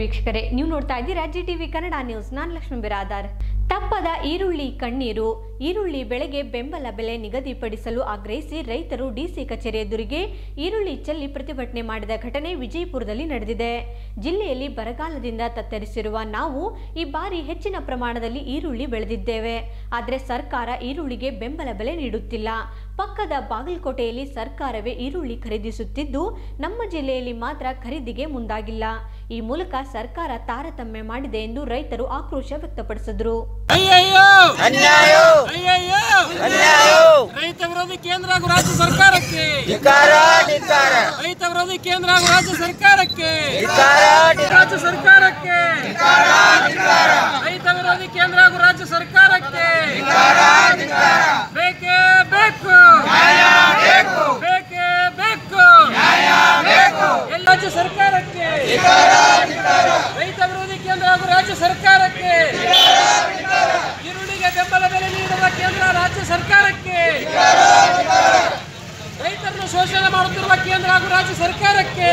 ವೀಕ್ಷಕರೇ, ನೀವು ನೋಡ್ತಾ ಇದ್ದೀರಾ ಜಿ ಟಿವಿ ಕನ್ನಡ ನ್ಯೂಸ್. ನಾನು ಲಕ್ಷ್ಮಿ ಬಿರಾದಾರ್. ತಪ್ಪದ ಈರುಳ್ಳಿ ಕಣ್ಣೀರು, ಈರುಳ್ಳಿ ಬೆಳೆಗೆ ಬೆಂಬಲ ಬೆಲೆ ನಿಗದಿಪಡಿಸಲು ಆಗ್ರಹಿಸಿ ರೈತರು ಡಿಸಿ ಕಚೇರಿ ಎದುರಿಗೆ ಈರುಳ್ಳಿ ಚೆಲ್ಲಿ ಪ್ರತಿಭಟನೆ ಮಾಡಿದ ಘಟನೆ ವಿಜಯಪುರದಲ್ಲಿ ನಡೆದಿದೆ. ಜಿಲ್ಲೆಯಲ್ಲಿ ಬರಗಾಲದಿಂದ ತತ್ತರಿಸಿರುವ ನಾವು ಈ ಬಾರಿ ಹೆಚ್ಚಿನ ಪ್ರಮಾಣದಲ್ಲಿ ಈರುಳ್ಳಿ ಬೆಳೆದಿದ್ದೇವೆ. ಆದರೆ ಸರ್ಕಾರ ಈರುಳ್ಳಿಗೆ ಬೆಂಬಲ ಬೆಲೆ ನೀಡುತ್ತಿಲ್ಲ. ಪಕ್ಕದ ಬಾಗಲಕೋಟೆಯಲ್ಲಿ ಸರ್ಕಾರವೇ ಈರುಳ್ಳಿ ಖರೀದಿಸುತ್ತಿದ್ದು, ನಮ್ಮ ಜಿಲ್ಲೆಯಲ್ಲಿ ಮಾತ್ರ ಖರೀದಿಗೆ ಮುಂದಾಗಿಲ್ಲ. ಈ ಮೂಲಕ ಸರ್ಕಾರ ತಾರತಮ್ಯ ಮಾಡಿದೆ ಎಂದು ರೈತರು ಆಕ್ರೋಶ ವ್ಯಕ್ತಪಡಿಸಿದ್ರು. ರೈತ ವಿರೋಧಿ ಕೇಂದ್ರ ಹಾಗೂ ರಾಜ್ಯ ಸರ್ಕಾರಕ್ಕೆ! ರೈತ ವಿರೋಧಿ ಕೇಂದ್ರ ಹಾಗೂ ರಾಜ್ಯ ಸರ್ಕಾರಕ್ಕೆ! ರಾಜ್ಯ ಸರ್ಕಾರಕ್ಕೆ! ರೈತ ವಿರೋಧಿ ಕೇಂದ್ರ ಹಾಗೂ ರಾಜ್ಯ ಸರ್ಕಾರಕ್ಕೆ! ಬೇಕೇ ಬೇಕು! ಬೇಕೇ ರಾಜ್ಯ ಸರ್ಕಾರಕ್ಕೆ. ರೈತ ವಿರೋಧಿ ಕೇಂದ್ರ ಹಾಗೂ ರಾಜ್ಯ ಸರ್ಕಾರಕ್ಕೆ. ಈರುಳ್ಳಿಗೆ ಬೆಂಬಲ ಬೆಲೆ ನೀಡುವ ಕೇಂದ್ರ ರಾಜ್ಯ ಸರ್ಕಾರಕ್ಕೆ. ರೈತರನ್ನು ಶೋಷಣೆ ಮಾಡುತ್ತಿರುವ ಕೇಂದ್ರ ಹಾಗೂ ರಾಜ್ಯ ಸರ್ಕಾರಕ್ಕೆ.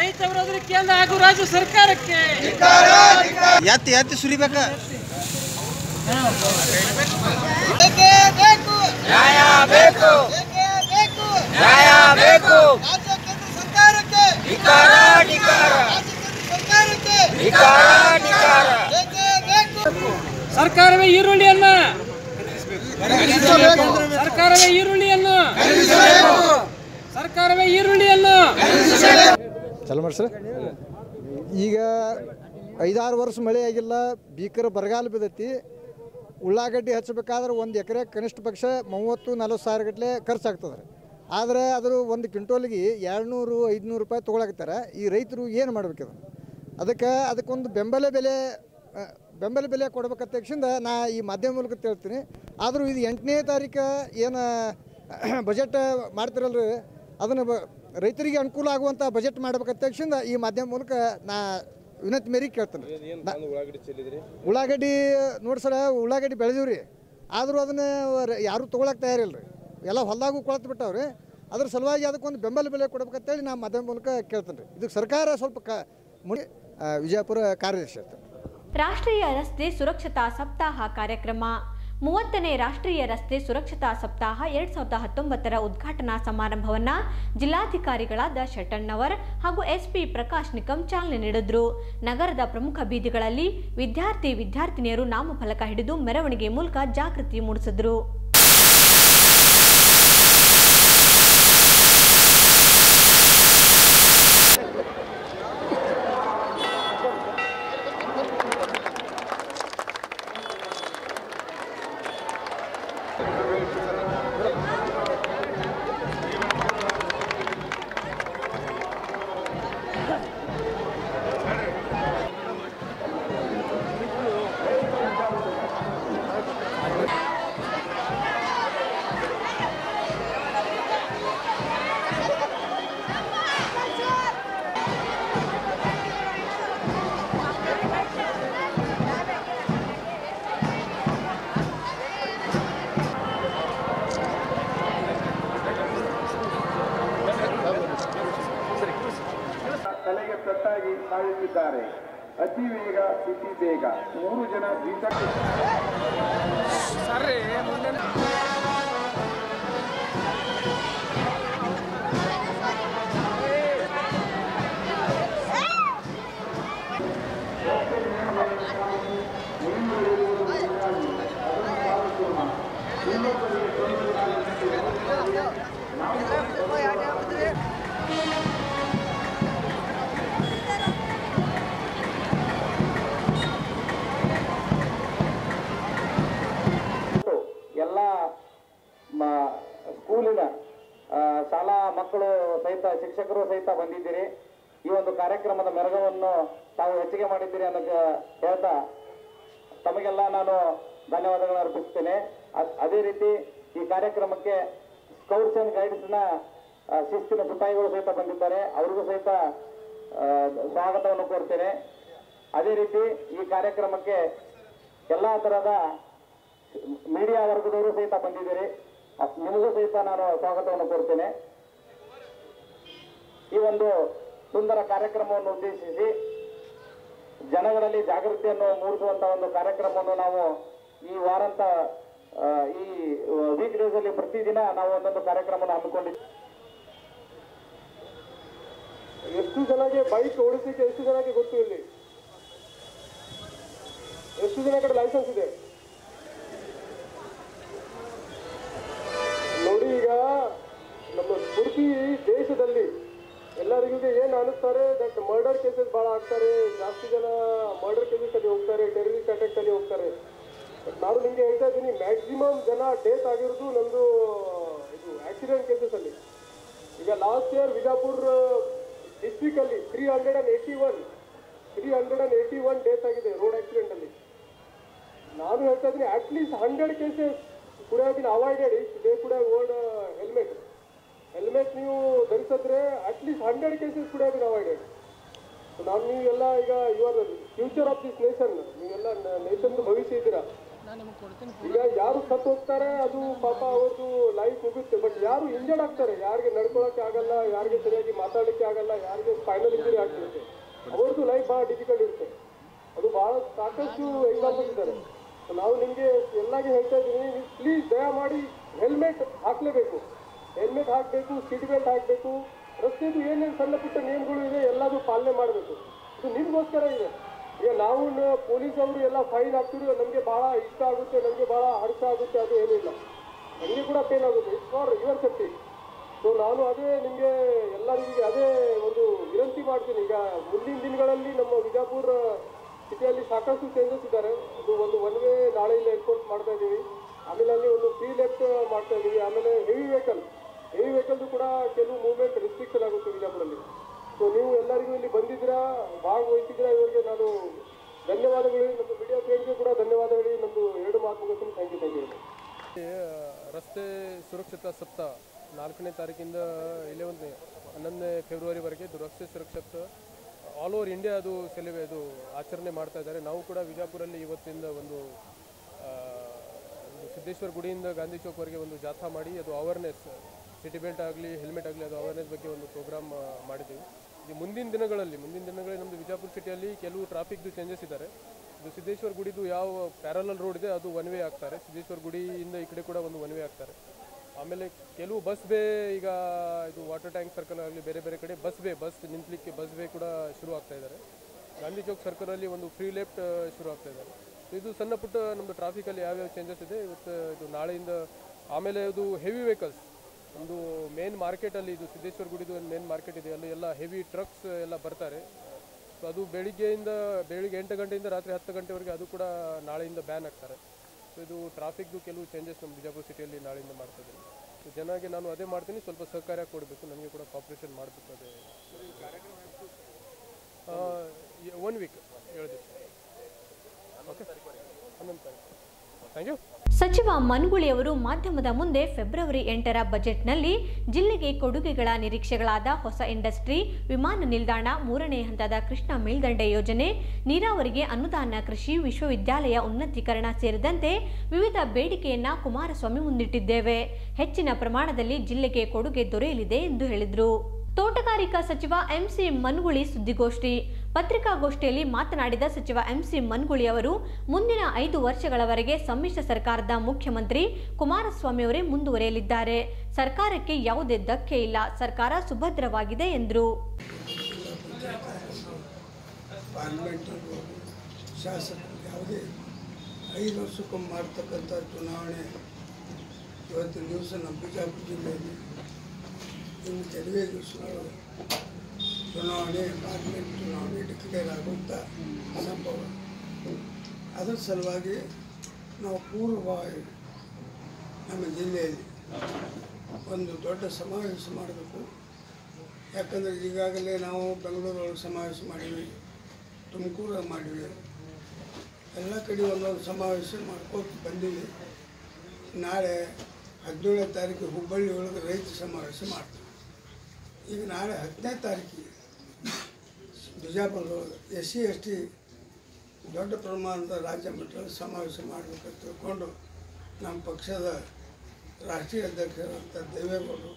ರೈತ ವಿರೋಧಿ ಕೇಂದ್ರ ಹಾಗೂ ರಾಜ್ಯ ಸರ್ಕಾರಕ್ಕೆ. ಯಾತಿ ಎತ್ತಿ ಸುರಿಬೇಕ? ಬೇಕೇ ಬೇಕು. ನ್ಯಾಯ ಬೇಕು ರಾಜ್ಯ ಕೇಂದ್ರ ಸರ್ಕಾರಕ್ಕೆ. ಸರ್ಕಾರಕ್ಕೆ ಸರ್ಕಾರವೇ ಈರುಳ್ಳಿಯನ್ನ. ಸರ್ಕಾರವೇ ಈರುಳ್ಳಿಯನ್ನು. ಸರ್ಕಾರವೇ ಈರುಳ್ಳಿಯನ್ನು. ಸರ್. ಈಗ ಐದಾರು ವರ್ಷ ಮಳೆ ಆಗಿಲ್ಲ ಭೀಕರ ಬರಗಾಲ ಬಿದ್ದೈತಿ. ಉಳ್ಳಾಗಡ್ಡಿ ಹಚ್ಚಬೇಕಾದ್ರೆ ಒಂದು ಎಕರೆ ಕನಿಷ್ಠ ಪಕ್ಷ ಮೂವತ್ತು ನಲ್ವತ್ತು ಸಾವಿರ ಗಟ್ಟಲೆ ಖರ್ಚಾಗ್ತದೆ ಆದರೆ ಅದರ ಒಂದು ಕ್ವಿಂಟೋಲಿಗೆ ಎರಡುನೂರು ಐದುನೂರು ರೂಪಾಯಿ ತೊಗೊಳಕತ್ತಾರೆ. ಈ ರೈತರು ಏನು ಮಾಡಬೇಕು ಅದಕ್ಕೆ ಅದಕ್ಕೊಂದು ಬೆಂಬಲ ಬೆಲೆ ಬೆಂಬಲ ಬೆಲೆ ಕೊಡ್ಬೇಕಂತ ತಕ್ಷಣ ನಾ ಈ ಮಾಧ್ಯಮ ಮೂಲಕ ತಿಳ್ತೀನಿ. ಆದರೂ ಇದು ಎಂಟನೇ ತಾರೀಕು ಏನು ಬಜೆಟ್ ಮಾಡ್ತಿರಲ್ರಿ ಅದನ್ನು ಬ ರೈತರಿಗೆ ಅನುಕೂಲ ಆಗುವಂಥ ಬಜೆಟ್ ಮಾಡ್ಬೇಕಂತ ತಕ್ಷಣ ಈ ಮಾಧ್ಯಮ ಮೂಲಕ ನಾ ವಿನಂತಿ ಮೇರೆಗೆ ಕೇಳ್ತೇನೆ. ಉಳ್ಳಾಗಡ್ಡಿ ನೋಡಿ ಸರ ಉಳ್ಳಾಗಡ್ಡಿ ರೀ ಆದರೂ ಅದನ್ನು ಯಾರೂ ತೊಗೊಳಕ್ಕೆ ತಯಾರಿಲ್ಲ ರೀ ಎಲ್ಲ ಹೊಲದಾಗೂ ಕೊಳತು ಬಿಟ್ಟವ್ರಿ. ಅದ್ರ ಸಲುವಾಗಿ ಅದಕ್ಕೊಂದು ಬೆಂಬಲ ಬೆಲೆ ಕೊಡ್ಬೇಕಂತೇಳಿ ನಾನು ಮಾಧ್ಯಮ ಮೂಲಕ ಕೇಳ್ತೇನೆ ರೀ ಇದಕ್ಕೆ ಸರ್ಕಾರ ಸ್ವಲ್ಪ ವಿಜಯಪುರ ಕಾರ್ಯದರ್ಶಿ ರಾಷ್ಟ್ರೀಯ ರಸ್ತೆ ಸುರಕ್ಷತಾ ಸಪ್ತಾಹ ಕಾರ್ಯಕ್ರಮ. ಮೂವತ್ತನೇ ರಾಷ್ಟ್ರೀಯ ರಸ್ತೆ ಸುರಕ್ಷತಾ ಸಪ್ತಾಹ ಎರಡ್ ಸಾವಿರದ ಹತ್ತೊಂಬತ್ತರ ಉದ್ಘಾಟನಾ ಸಮಾರಂಭವನ್ನ ಜಿಲ್ಲಾಧಿಕಾರಿಗಳಾದ ಶೆಟ್ಟಣ್ಣವರ್ ಹಾಗೂ ಎಸ್ಪಿ ಪ್ರಕಾಶ್ ನಿಕಂ ಚಾಲನೆ ನೀಡಿದ್ರು. ನಗರದ ಪ್ರಮುಖ ಬೀದಿಗಳಲ್ಲಿ ವಿದ್ಯಾರ್ಥಿ ವಿದ್ಯಾರ್ಥಿನಿಯರು ನಾಮಫಲಕ ಹಿಡಿದು ಮೆರವಣಿಗೆ ಮೂಲಕ ಜಾಗೃತಿ ಮೂಡಿಸಿದ್ರು. ಮೂರು ಜನ ಶಿಕ್ಷಕರು ಸಹಿತ ಬಂದಿದ್ದೀರಿ. ಈ ಒಂದು ಕಾರ್ಯಕ್ರಮದ ಮೆರಗವನ್ನು ತಾವು ಹೆಚ್ಚಿಗೆ ಮಾಡಿದ್ದೀರಿ ಅನ್ನೋದು ಹೇಳ್ತಾ ತಮಗೆಲ್ಲ ನಾನು ಧನ್ಯವಾದಗಳನ್ನು ಅರ್ಪಿಸ್ತೇನೆ. ಅದ್- ರೀತಿ ಈ ಕಾರ್ಯಕ್ರಮಕ್ಕೆ ಸ್ಕೌಟ್ಸ್ ಅಂಡ್ ಗೈಡ್ಸ್ನ ಶಿಸ್ತಿನ ಸಿಪಾಯಿಗಳು ಸಹಿತ ಬಂದಿದ್ದಾರೆ. ಅವ್ರಿಗೂ ಸಹಿತ ಸ್ವಾಗತವನ್ನು ಕೋರ್ತೇನೆ. ಅದೇ ರೀತಿ ಈ ಕಾರ್ಯಕ್ರಮಕ್ಕೆ ಎಲ್ಲ ತರಹದ ಮೀಡಿಯಾ ವರ್ಗದವರು ಸಹಿತ ಬಂದಿದ್ದೀರಿ. ನಿಮಗೂ ಸಹಿತ ನಾನು ಸ್ವಾಗತವನ್ನು ಕೋರ್ತೇನೆ. ಈ ಒಂದು ಸುಂದರ ಕಾರ್ಯಕ್ರಮವನ್ನು ಉದ್ದೇಶಿಸಿ ಜನಗಳಲ್ಲಿ ಜಾಗೃತಿಯನ್ನು ಮೂಡಿಸುವಂತ ಒಂದು ಕಾರ್ಯಕ್ರಮವನ್ನು ನಾವು ಈ ವಾರಂತ ಈ ವೀಕ್ ಡೇಸ್ ಅಲ್ಲಿ ಪ್ರತಿದಿನ ನಾವು ಒಂದೊಂದು ಕಾರ್ಯಕ್ರಮವನ್ನು ಹಮ್ಮಿಕೊಂಡಿದ್ದೀವಿ ಎಷ್ಟು ಜನಕ್ಕೆ ಬೈಕ್ ಓಡಿಸಲಿಕ್ಕೆ ಎಷ್ಟು ಜನಕ್ಕೆ ಗೊತ್ತು ಇಲ್ಲಿ? ಎಷ್ಟು ಜನ ಕಡೆ ಲೈಸೆನ್ಸ್ ಇದೆ? ನೋಡಿ ಈಗ ನಮ್ಮ ಸ್ಫೂರ್ತಿ ದೇಶದಲ್ಲಿ ಎಲ್ಲರಿಗೂ ಏನು ಅನಿಸ್ತಾರೆ? ದಟ್ ಮರ್ಡರ್ ಕೇಸಸ್ ಭಾಳ ಆಗ್ತಾರೆ. ಜಾಸ್ತಿ ಜನ ಮರ್ಡರ್ ಕೇಸಸ್ ಅಲ್ಲಿ ಹೋಗ್ತಾರೆ ಟೆರರಿಸ್ಟ್ ಅಟ್ಯಾಕ್ ಅಲ್ಲಿ ಹೋಗ್ತಾರೆ. ನಾನು ನಿಮಗೆ ಹೇಳ್ತಾ ಇದ್ದೀನಿ ಮ್ಯಾಕ್ಸಿಮಮ್ ಜನ ಡೇತ್ ಆಗಿರೋದು ನಮ್ಮದು ಇದು ಆಕ್ಸಿಡೆಂಟ್ ಕೇಸಸ್ ಅಲ್ಲಿ. ಈಗ last year Vijapur ಡಿಸ್ಟಿಕಲ್ಲಿ three hundred and eighty one three hundred and eighty one death ಆಗಿದೆ ರೋಡ್ ಆಕ್ಸಿಡೆಂಟ್ ಅಲ್ಲಿ. ನಾನು ಹೇಳ್ತಾ ಇದ್ದೀನಿ at least hundred cases could avoided if they could old helmet helmet ನೀವು ಧರಿಸಿದ್ರೆ ಅಟ್ಲೀಸ್ಟ್ ಹಂಡ್ರೆಡ್ ಕೇಸಸ್ ಕೂಡ ನಾವು ಅವಾಯ್ಡೆಡ್ ನಾನು ನೀವೆಲ್ಲ ಈಗ you are future of this nation ನೀವೆಲ್ಲ ನೇಷನ್ ಭವಿಷ್ಯ ಇದ್ದೀರಾ? ಈಗ ಯಾರು ಸತ್ತು ಹೋಗ್ತಾರೆ ಅದು ಪಾಪ ಅವ್ರದ್ದು ಲೈಫ್ ಮುಗುತ್ತೆ ಬಟ್ ಯಾರು ಇಂಜರ್ಡ್ ಆಗ್ತಾರೆ? ಯಾರಿಗೆ ನಡ್ಕೊಳಕ್ಕೆ ಆಗಲ್ಲ ಯಾರಿಗೆ ಸರಿಯಾಗಿ ಮಾತಾಡಲಿಕ್ಕೆ ಆಗಲ್ಲ ಯಾರಿಗೆ ಫೈನಲ್ ಇಂಜುರಿ ಆಗ್ತಿರುತ್ತೆ. ಅವ್ರದ್ದು ಲೈಫ್ ಬಹಳ ಡಿಫಿಕಲ್ಟ್ ಇರುತ್ತೆ. ಅದು ಬಹಳ ಸಾಕಷ್ಟು ಎಕ್ಸಾಂಪಲ್ಸ್ ಇದ್ದಾರೆ. ನಾವು ನಿಮಗೆ ಎಲ್ಲಾಗಿ ಹೇಳ್ತಾ ಇದ್ದೀನಿ ನೀವು ಪ್ಲೀಸ್ ದಯಮಾಡಿ ಹೆಲ್ಮೆಟ್ ಹಾಕ್ಲೇಬೇಕು. ಹೆಲ್ಮೆಟ್ ಹಾಕಬೇಕು ಸೀಟ್ ಬೆಲ್ಟ್ ಹಾಕಬೇಕು, ರಸ್ತೆದು ಏನೇನು ಸಣ್ಣ ಪುಟ್ಟ ನಿಯಮಗಳು ಇದೆ, ಎಲ್ಲದೂ ಪಾಲನೆ ಮಾಡಬೇಕು. ಇದು ನಿಮಗೋಸ್ಕರ ಇದೆ. ಈಗ ನಾವು ಪೊಲೀಸ್ ಅವರು ಎಲ್ಲ ಫೈನ್ ಹಾಕ್ತಿರೋ ನಮಗೆ ಭಾಳ ಇಷ್ಟ ಆಗುತ್ತೆ, ನಮಗೆ ಭಾಳ ಹರ್ಷ ಆಗುತ್ತೆ, ಅದು ಏನಿಲ್ಲ ನನಗೆ ಕೂಡ ಪೇನ್ ಆಗುತ್ತೆ. It's for your safety so ನಾನು ಅದೇ ನಿಮಗೆ ಎಲ್ಲರಿಗೂ ಅದೇ ಒಂದು ವಿನಂತಿ ಮಾಡ್ತೀನಿ. ಈಗ ಮುಂದಿನ ದಿನಗಳಲ್ಲಿ ನಮ್ಮ ವಿಜಾಪುರ ಸಿಟಿಯಲ್ಲಿ ಸಾಕಷ್ಟು ಚೇಂಜಸ್ ಇದ್ದಾರೆ. ಅದು ಒಂದು ಒನ್ ವೇ ನಾಳೆಯಿಂದ ಎನ್ಫೋರ್ಸ್ ಮಾಡ್ತಾ ಇದ್ದೀವಿ. ಆಮೇಲೆ ಅಲ್ಲಿ ಒಂದು ಫ್ರೀ ಲೆಫ್ಟ್ ಮಾಡ್ತಾ ಇದ್ದೀವಿ. ಆಮೇಲೆ ಹೆವಿ ವೆಹಿಕಲ್ ಹೆವಿ ವೆಹಿಕಲ್ದು ಕೂಡ ಕೆಲವು ಮೂವ್ಮೆಂಟ್ ರಿಸ್ಟ್ರಿಕ್ಷನ್ ಆಗುತ್ತೆ ವಿಜಾಪುರಲ್ಲಿ ಸೊ ನೀವು ಎಲ್ಲರಿಗೂ ಇಲ್ಲಿ ಬಂದಿದ್ದೀರಾ, ಭಾಗವಹಿಸಿದ್ದೀರಾ ಇವರಿಗೆ ನಾನು ಧನ್ಯವಾದಗಳು. ನಮ್ಮ ಮೀಡಿಯಾ ಫ್ರೆಂಡ್ಸ್ ಕೂಡ ಧನ್ಯವಾದಗಳು. ನಮ್ಮದು ಎರಡು ಮಾತು ಮುಗಿಸ್ತೀನಿ ಥ್ಯಾಂಕ್ ಯು ಥ್ಯಾಂಕ್ ಯು ರಸ್ತೆ ಸುರಕ್ಷತಾ ಸಪ್ತಾಹ ನಾಲ್ಕನೇ ತಾರೀಕಿಂದ ಇಲೆವೆಂತ್ನೇ ಹನ್ನೊಂದನೇ ಫೆಬ್ರವರಿವರೆಗೆ ಇದು ರಸ್ತೆ ಸುರಕ್ಷತಾ ಆಲ್ ಓವರ್ ಇಂಡಿಯಾ ಅದು ಸೆಲೆಬ್ರೆ ಅದು ಆಚರಣೆ ಮಾಡ್ತಾ ಇದ್ದಾರೆ. ನಾವು ಕೂಡ ವಿಜಾಪುರಲ್ಲಿ ಇವತ್ತಿಂದ ಒಂದು ಒಂದು ಸಿದ್ದೇಶ್ವರ ಗುಡಿಯಿಂದ ಗಾಂಧಿ ಚೌಕ್ವರೆಗೆ ಒಂದು ಜಾಥಾ ಮಾಡಿ, ಅದು ಅವೇರ್ನೆಸ್ ಸಿಟಿ ಬೆಲ್ಟ್ ಆಗಲಿ, ಹೆಲ್ಮೆಟ್ ಆಗಲಿ, ಅದು ಅವೇರ್ನೆಸ್ ಬಗ್ಗೆ ಒಂದು ಪ್ರೋಗ್ರಾಮ್ ಮಾಡಿದ್ದೀವಿ. ಇದು ಮುಂದಿನ ದಿನಗಳಲ್ಲಿ ಮುಂದಿನ ದಿನಗಳಲ್ಲಿ ನಮ್ಮದು ವಿಜಾಪುರ ಸಿಟಿಯಲ್ಲಿ ಕೆಲವು ಟ್ರಾಫಿಕ್ದು ಚೇಂಜಸ್ ಇದ್ದಾರೆ. ಇದು ಸಿದ್ದೇಶ್ವರ ಗುಡಿದು ಯಾವ ಪ್ಯಾರಲಲ್ ರೋಡ್ ಇದೆ, ಅದು ಒನ್ ವೇ ಆಗ್ತಾರೆ. ಸಿದ್ದೇಶ್ವರ ಗುಡಿಯಿಂದ ಈ ಕಡೆ ಕೂಡ ಒಂದು ಒನ್ ವೇ ಆಗ್ತಾರೆ. ಆಮೇಲೆ ಕೆಲವು ಬಸ್ ಬೇ ಈಗ ಇದು ವಾಟರ್ ಟ್ಯಾಂಕ್ ಸರ್ಕಲ್ ಆಗಲಿ, ಬೇರೆ ಬೇರೆ ಕಡೆ ಬಸ್ ಬೇ ಬಸ್ ನಿಂತಲಿಕ್ಕೆ ಬಸ್ ಬೇ ಕೂಡ ಶುರು ಆಗ್ತಾ ಇದ್ದಾರೆ. ಗಾಂಧಿ ಚೌಕ್ ಸರ್ಕಲಲ್ಲಿ ಒಂದು ಫ್ರೀ ಲೆಫ್ಟ್ ಶುರು ಆಗ್ತಾ ಇದ್ದಾರೆ. ಇದು ಸಣ್ಣ ಪುಟ್ಟ ನಮ್ಮದು ಟ್ರಾಫಿಕಲ್ಲಿ ಯಾವ್ಯಾವ ಚೇಂಜಸ್ ಇದೆ, ಇವತ್ತು ಇದು ನಾಳೆಯಿಂದ, ಆಮೇಲೆ ಅದು ಹೆವಿ ವೆಹಿಕಲ್ಸ್ ಒಂದು ಮೇನ್ ಮಾರ್ಕೆಟಲ್ಲಿ ಇದು ಸಿದ್ದೇಶ್ವರ ಗುಡಿದು ಒಂದು ಮೇನ್ ಮಾರ್ಕೆಟ್ ಇದೆ. ಅಲ್ಲಿ ಎಲ್ಲ ಹೆವಿ ಟ್ರಕ್ಸ್ ಎಲ್ಲ ಬರ್ತಾರೆ. ಸೊ ಅದು ಬೆಳಿಗ್ಗೆಯಿಂದ, ಬೆಳಿಗ್ಗೆ ಎಂಟು ಗಂಟೆಯಿಂದ ರಾತ್ರಿ ಹತ್ತು ಗಂಟೆವರೆಗೆ ಅದು ಕೂಡ ನಾಳೆಯಿಂದ ಬ್ಯಾನ್ ಆಗ್ತಾರೆ. ಸೊ ಇದು ಟ್ರಾಫಿಕ್ದು ಕೆಲವು ಚೇಂಜಸ್ ನಮ್ಮ ಬಿಜಾಪುರ ಸಿಟಿಯಲ್ಲಿ ನಾಳೆಯಿಂದ ಮಾಡ್ತಾ ಇದ್ದೀನಿ. ಸೊ ಜನಗೆ ನಾನು ಅದೇ ಮಾಡ್ತೀನಿ. ಸ್ವಲ್ಪ ಸಹಕಾರ ಕೊಡಬೇಕು. ನನಗೆ ಕೂಡ ಕಾಪ್ರೇಷನ್ ಮಾಡಬೇಕು ಅದೇ. ಒನ್ ವೀಕ್ ಹೇಳಿದ್ವಿ ಓಕೆ ಹನ್ನೊಂದು ತಾರೀಕು. Thank you. ಸಚಿವ ಮನ್ಗುಳಿಯವರು ಮಾಧ್ಯಮದ ಮುಂದೆ ಫೆಬ್ರವರಿ ಎಂಟರ ಬಜೆಟ್ನಲ್ಲಿ ಜಿಲ್ಲೆಗೆ ಕೊಡುಗೆಗಳ ನಿರೀಕ್ಷೆಗಳಾದ ಹೊಸ ಇಂಡಸ್ಟ್ರಿ, ವಿಮಾನ ನಿಲ್ದಾಣ, ಮೂರನೇ ಹಂತದ ಕೃಷ್ಣ ಮೇಲ್ದಂಡೆ ಯೋಜನೆ, ನೀರಾವರಿಗೆ ಅನುದಾನ ಕೃಷಿ, ವಿಶ್ವವಿದ್ಯಾಲಯ ಉನ್ನತೀಕರಣ ಸೇರಿದಂತೆ ವಿವಿಧ ಬೇಡಿಕೆಯನ್ನ ಕುಮಾರಸ್ವಾಮಿ ಮುಂದಿಟ್ಟಿದ್ದೇವೆ. ಹೆಚ್ಚಿನ ಪ್ರಮಾಣದಲ್ಲಿ ಜಿಲ್ಲೆಗೆ ಕೊಡುಗೆ ದೊರೆಯಲಿದೆ ಎಂದು ಹೇಳಿದರು. ತೋಟಗಾರಿಕಾ ಸಚಿವ ಎಂಸಿ ಮನ್ಗುಳಿ ಸುದ್ದಿಗೋಷ್ಠಿ ಪತ್ರಿಕಾಗೋಷ್ಠಿಯಲ್ಲಿ ಮಾತನಾಡಿದ ಸಚಿವ ಎಂಸಿ ಮನ್ಗುಳಿ ಅವರು, ಮುಂದಿನ ಐದು ವರ್ಷಗಳವರೆಗೆ ಸಮ್ಮಿಶ್ರ ಸರ್ಕಾರದ ಮುಖ್ಯಮಂತ್ರಿ ಕುಮಾರಸ್ವಾಮಿ ಅವರೇ ಮುಂದುವರಿಯಲಿದ್ದಾರೆ. ಸರ್ಕಾರಕ್ಕೆ ಯಾವುದೇ ಧಕ್ಕೆ ಇಲ್ಲ. ಸರ್ಕಾರ ಸುಭದ್ರವಾಗಿದೆ ಎಂದರು. ಐದು ವರ್ಷಕ್ಕೊಮ್ಮೆ ಮಾಡ್ತಕ್ಕಂಥ ಚುನಾವಣೆ ಇವತ್ತಿನ ದಿವಸ ನಮ್ಮ ಜಿಲ್ಲೆಯಲ್ಲಿ ಇನ್ನು ಕೆಲವೇ ದಿವಸಗಳು ಚುನಾವಣೆ ಅದರ ಸಲುವಾಗಿ ನಾವು ಪೂರ್ವವಾಗಿ ನಮ್ಮ ಜಿಲ್ಲೆಯಲ್ಲಿ ಒಂದು ದೊಡ್ಡ ಸಮಾವೇಶ ಮಾಡಬೇಕು. ಯಾಕಂದರೆ ಈಗಾಗಲೇ ನಾವು ಬೆಂಗಳೂರೊಳಗೆ ಸಮಾವೇಶ ಮಾಡಿವಿ ತುಮಕೂರು ಮಾಡಿವಿ ಎಲ್ಲ ಕಡೆ ಒಂದೊಂದು ಸಮಾವೇಶ ಮಾಡ್ಕೊತ ಬಂದೀವಿ. ನಾಳೆ ಹದಿನೇಳನೇ ತಾರೀಕು ಹುಬ್ಬಳ್ಳಿ ಒಳಗೆ ರೈತ ಸಮಾವೇಶ ಮಾಡ್ತೀವಿ. ಈಗ ನಾಳೆ ಹತ್ತನೇ ತಾರೀಕಿಗೆ ಬಿಜಾಪುರದೊಳಗೆ ಎಸ್ ಸಿ ಎಸ್ ಟಿ ದೊಡ್ಡ ಪ್ರಮಾಣದ ರಾಜ್ಯ ಮಟ್ಟದಲ್ಲಿ ಸಮಾವೇಶ ಮಾಡಬೇಕಂತ ತಿಳ್ಕೊಂಡು ನಮ್ಮ ಪಕ್ಷದ ರಾಷ್ಟ್ರೀಯ ಅಧ್ಯಕ್ಷರಾದಂಥ ದೇವೇಗೌಡರು,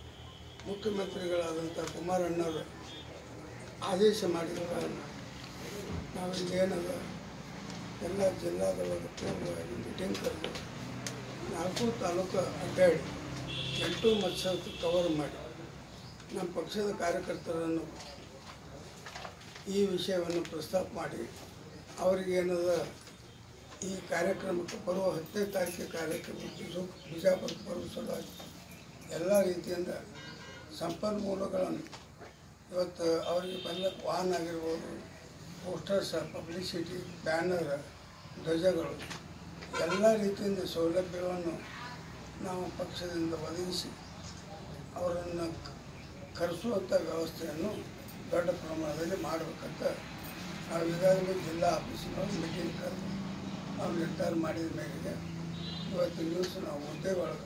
ಮುಖ್ಯಮಂತ್ರಿಗಳಾದಂಥ ಕುಮಾರಣ್ಣವರು ಆದೇಶ ಮಾಡಿದ ನಾವಿಲ್ಲಿ ನಾವು ಏನದ? ಎಲ್ಲ ಜಿಲ್ಲಾದೊಳಗೆ ಪೂರ್ವವಾಗಿ ಮೀಟಿಂಗ್ ಕರೆದು ನಾಲ್ಕು ತಾಲೂಕು ಅಡ್ಡಾಡಿ ಎಂಟು ಮತ್ಸರ ಕವರ್ ಮಾಡಿ. ನಮ್ಮ ಪಕ್ಷದ ಕಾರ್ಯಕರ್ತರನ್ನು ಈ ವಿಷಯವನ್ನು ಪ್ರಸ್ತಾಪ ಮಾಡಿ. ಅವರಿಗೇನದ ಈ ಕಾರ್ಯಕ್ರಮಕ್ಕೆ ಬರುವ ಹತ್ತನೇ ತಾರೀಖಿ ಕಾರ್ಯಕ್ರಮಕ್ಕೆ ಬಿಜಾಪುರಕ್ಕೆ ಬರುವ ಸಲುವಾಗಿ ಎಲ್ಲ ರೀತಿಯಿಂದ ಸಂಪನ್ಮೂಲಗಳನ್ನು ಇವತ್ತು ಅವರಿಗೆ ಬಂದ ವಾಹನ ಆಗಿರ್ಬೋದು ಪೋಸ್ಟರ್ಸ್ ಪಬ್ಲಿಸಿಟಿ, ಬ್ಯಾನರ್, ಧ್ವಜಗಳು, ಎಲ್ಲ ರೀತಿಯಿಂದ ಸೌಲಭ್ಯವನ್ನು ನಾವು ಪಕ್ಷದಿಂದ ಒದಗಿಸಿ ಅವರನ್ನು ಕರೆಸುವಂಥ ವ್ಯವಸ್ಥೆಯನ್ನು ದೊಡ್ಡ ಪ್ರಮಾಣದಲ್ಲಿ ಮಾಡಬೇಕಂತ ನಾವು ಈಗಾಗಲೇ ಜಿಲ್ಲಾ ಆಫೀಸಿನವರು ಮೀಟಿಂಗ್ ಕರೆದು ನಾವು ನಿರ್ಧಾರ ಮಾಡಿದ ಮೇಲೆ ಇವತ್ತು ನ್ಯೂಸ್ ನಾವು ಮುದ್ದೆ ಒಳಗೆ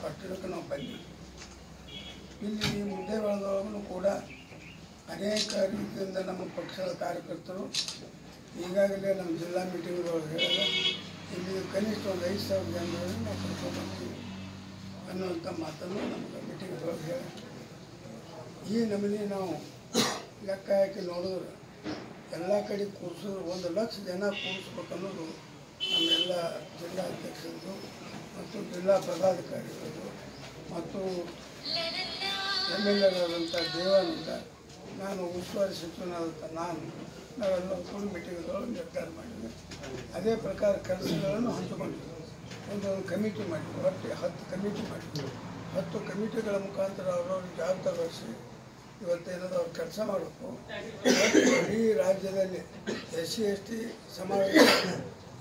ಕಟ್ಟಡಕ್ಕೆ ನಾವು ಬಂದಿದ್ದೀವಿ ಇಲ್ಲಿ ಈ ಒಳಗೊಳಗೂ ಕೂಡ ಅನೇಕ ರೀತಿಯಿಂದ ನಮ್ಮ ಪಕ್ಷದ ಕಾರ್ಯಕರ್ತರು, ಈಗಾಗಲೇ ನಮ್ಮ ಜಿಲ್ಲಾ ಮೀಟಿಂಗ್ದೊಳಗೆ ಹೇಳಿದ ಇಲ್ಲಿ ಕನಿಷ್ಠ ಒಂದು ಐದು ಸಾವಿರ ಜನರನ್ನು ನಾವು ಕರ್ಕೊಂಡ್ಬರ್ತೀವಿ ಅನ್ನುವಂಥ ಮಾತನ್ನು ನಮ್ಮ ಮೀಟಿಂಗ್ ಒಳಗೆ ಹೇಳಿ ಈ ನಮೂನೆ ನಾವು ಲೆಕ್ಕ ಹಾಕಿ ನೋಡಿದ್ರೆ ಎಲ್ಲ ಕಡೆ ಕೂರಿಸೋ, ಒಂದು ಲಕ್ಷ ಜನ ಕೂರಿಸ್ಬೇಕನ್ನೋದು ನಮ್ಮೆಲ್ಲ ಜಿಲ್ಲಾ ಅಧ್ಯಕ್ಷರದು ಮತ್ತು ಜಿಲ್ಲಾ ಪದಾಧಿಕಾರಿಗಳದು ಮತ್ತು ಎಂ ಎಲ್ ಎಗಳಾದಂಥ ದೇವಾನಂದ, ನಾನು ಉಸ್ತುವಾರಿ ಸಚಿವನಾದಂಥ ನಾನು, ನಾವೆಲ್ಲ ಫುಲ್ ಮೀಟಿಂಗ್ಗಳು ನಿರ್ಧಾರ ಮಾಡಿದ್ವಿ. ಅದೇ ಪ್ರಕಾರ ಕೆಲಸಗಳನ್ನು ಹಂಚಿಕೊಂಡಿದ್ವಿ ಒಂದೊಂದು ಕಮಿಟಿ ಮಾಡಿದ್ವಿ. ಒಟ್ಟು ಹತ್ತು ಕಮಿಟಿ ಮಾಡಿದ್ವಿ. ಹತ್ತು ಕಮಿಟಿಗಳ ಮುಖಾಂತರ ಅವರವ್ರ ಜವಾಬ್ದಾರಿ ವಹಿಸಿ ಇವತ್ತೇನಾದ್ರು ಅವ್ರು ಕೆಲಸ ಮಾಡಬೇಕು. ಇಡೀ ರಾಜ್ಯದಲ್ಲಿ ಎಸ್ ಸಿ ಎಸ್ ಟಿ ಸಮಾವೇಶ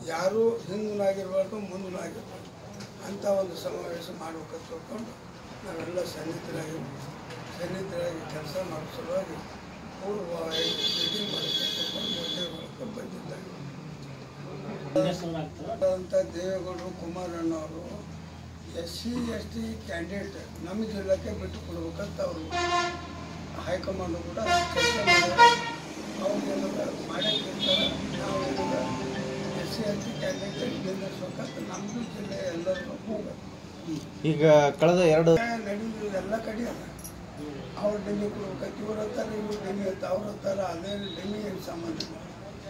ಯಾರೂ ಹಿಂದಿನಾಗಿರ್ಬಾರ್ದು ಮುಂದಿನಾಗಿರ್ಬಾರ್ದು ಅಂಥ ಒಂದು ಸಮಾವೇಶ ಮಾಡಬೇಕಂತ ತಿಳ್ಕೊಂಡು ನಾವೆಲ್ಲ ಸನ್ನಿಹಿತರಾಗಿ ಸನ್ನಿಹಿತರಾಗಿ ಕೆಲಸ ಮಾಡೋ ಸಲುವಾಗಿ ಪೂರ್ವವಾಗಿ ಮೀಟಿಂಗ್ ಮಾಡೋಕ್ಕೆ ಮೂಲಕ ಬಂದಿದ್ದಾರೆ. ಅಂತ ದೇವೇಗೌಡರು ಕುಮಾರಣ್ಣವರು S C S T candidate ನಮ್ಮ ಜಿಲ್ಲಾಕ್ಕೆ ಬಿಟ್ಟು ಕೊಡ್ಬೇಕಂತ ಅವರು ಹೈಕಮಾಂಡ್ ಕೂಡ ಚರ್ಚೆ ಮಾಡಿದ್ದಾರೆ ಅವ್ರಿಗೆಲ್ಲ ಮಾಡಕ್ಕಿರ್ತಾರೆ ನಾವು S C S C candidate ನಮ್ಮದು ಜಿಲ್ಲೆ ಎಲ್ಲರೂ ಹೋಗುತ್ತೆ. ಈಗ ಕಳೆದ ಎರಡು ನಡೆಯುವುದು ಎಲ್ಲ ಕಡೆ ಅದ ಅವ್ರು ಡೆಮ್ಮಿ ಕೊಡ್ಬೇಕಂತ ಇವ್ರು ಅಂತಾರೆ ಇವ್ರು ಡೆಮ್ಮಿ ಅಂತ ಅವ್ರ ಹತ್ತಾರ ಅದೇ ಡೆಮ್ಮಿ ಏನು ಸಂಬಂಧ?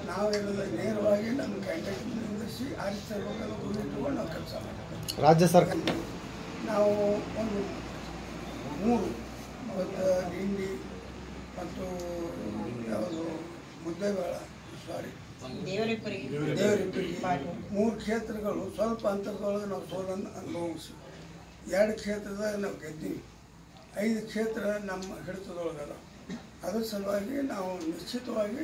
ನಾವೆಲ್ಲ ನೇರವಾಗಿ ನಮ್ಮ ಕ್ಯಾಂಡಿಡೇಟ್ ನಿಂದಿಸಿ ಆರಿಸ್ತಿರ್ಬೇಕನ್ನೋ ಗುರಿ ಇಟ್ಕೊಂಡು ನಾವು ಕೆಲಸ ಮಾಡ್ತೀವಿ. ರಾಜ್ಯ ಸರ್ಕಾರ ನಾವು ಒಂದು ಮೂರು ಇವತ್ತು ಹಿಂಡಿ ಮತ್ತು ಯಾವುದು ಮುದ್ದೆಬೇಳ ಸಾರಿ ದೇವರಿಬ್ಬರಿಗೆ ಮೂರು ಕ್ಷೇತ್ರಗಳು ಸ್ವಲ್ಪ ಅಂತರದೊಳಗೆ ನಾವು ಸೋಲನ್ನು ಅನುಭವಿಸಿ ಎರಡು ಕ್ಷೇತ್ರದಾಗ ನಾವು ಗೆದ್ದೀವಿ. ಐದು ಕ್ಷೇತ್ರ ನಮ್ಮ ಹಿಡಿತದೊಳಗದ. ಅದ್ರ ಸಲುವಾಗಿ ನಾವು ನಿಶ್ಚಿತವಾಗಿ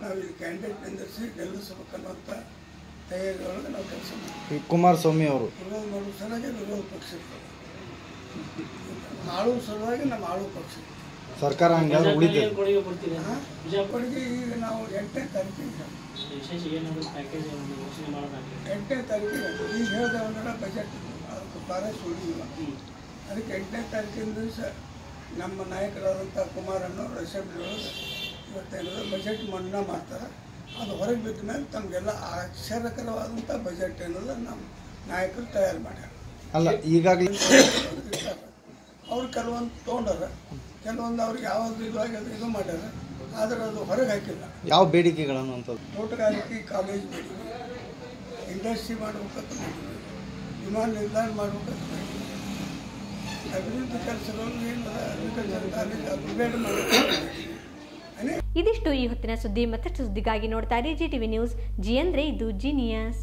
ನಾವು ಇಲ್ಲಿ ಕ್ಯಾಂಡಿಡೇಟ್ ನಿಂದಿರಿಸಿ ಗೆಲ್ಲಿಸ್ಬೇಕನ್ನುವಂಥ ತಯಾರಿಯೊಳಗೆ ನಾವು ಕೆಲಸ ಮಾಡ್ತೀವಿ ಕುಮಾರಸ್ವಾಮಿ ಅವರು. ವಿರೋಧ ಮಾಡುವ ಸಲುವಾಗಿ ವಿರೋಧ ಪಕ್ಷ ಆಳುವ ಸಲುವಾಗಿ ನಮ್ಮ ಆಳು ಪಕ್ಷ. ಸರ್ಕಾರ ಹಂಗಾದ್ರೆ? ಕೊಡುಗೆ ಈಗ ನಾವು ಎಂಟನೇ ತಾರೀಕಿಗೆ ಎಂಟನೇ ತಾರೀಕಿಗೆ ಈಗ ಹೇಳ್ದೆ ಒಂದರ ಬಜೆಟ್ ಅದಕ್ಕೆ ಬಾರ ಸುಳಿಲ್ಲ ಅದಕ್ಕೆ ಎಂಟನೇ ತಾರೀಕಿನ ದಿವಸ ನಮ್ಮ ನಾಯಕರಾದಂಥ ಕುಮಾರಣ್ಣ ಅಸೆಂಬ್ಲಿ ಒಳಗೆ ಇವತ್ತೇನಾದ್ರು ಬಜೆಟ್ ಮನ್ನಾ ಮಾಡ್ತಾರೆ? ಅದು ಹೊರಗೆ ಬಿದ್ದ ಮೇಲೆ ತಮಗೆಲ್ಲ ಆಶ್ಚರ್ಯಕರವಾದಂಥ ಬಜೆಟ್ ಏನಲ್ಲ ನಮ್ಮ ನಾಯಕರು ತಯಾರು ಮಾಡ್ಯಾರ. ಅಲ್ಲ ಈಗಾಗಲೇ ಅವ್ರು ಕೆಲವೊಂದು ತೊಗೊಂಡಾರ ಕೆಲವೊಂದು ಅವ್ರಿಗೆ ಯಾವಾಗಲೂ ಇದು ಅದು ಇದು ಮಾಡ್ಯಾರ ಆದರೆ ಅದು ಹೊರಗೆ ಹಾಕಿಲ್ಲ. ಯಾವ ಬೇಡಿಕೆಗಳನ್ನು ಅಂತ ತೋಟಗಾರಿಕೆ ಕಾಲೇಜ್ ಬೇಡಿಕೆ ಇಂಡಸ್ಟ್ರಿ ಮಾಡ್ಬೇಕಂತ ಮಾಡಿದ್ವಿ ವಿಮಾನ ನಿಲ್ದಾಣ ಮಾಡ್ಬೇಕಂತ ಮಾಡಿದ್ವಿ ಅಭಿವೃದ್ಧಿ ಕೆಲಸಗಳು ಏನು ಅಗ್ರಿಕಲ್ಚರ್ ಕಾಲೇಜ್ ಅಪ್ಗ್ರೇಡ್ ಮಾಡಬೇಕು ಇದಿಷ್ಟು ಈ ಹೊತ್ತಿನ ಸುದ್ದಿ. ಮತ್ತಷ್ಟು ಸುದ್ದಿಗಾಗಿ ನೋಡ್ತಾ ಇರಿ ಜಿ ಟಿವಿ ನ್ಯೂಸ್ ಜಿ ಅಂದ್ರೆ ಇದು ಜೀನಿಯಸ್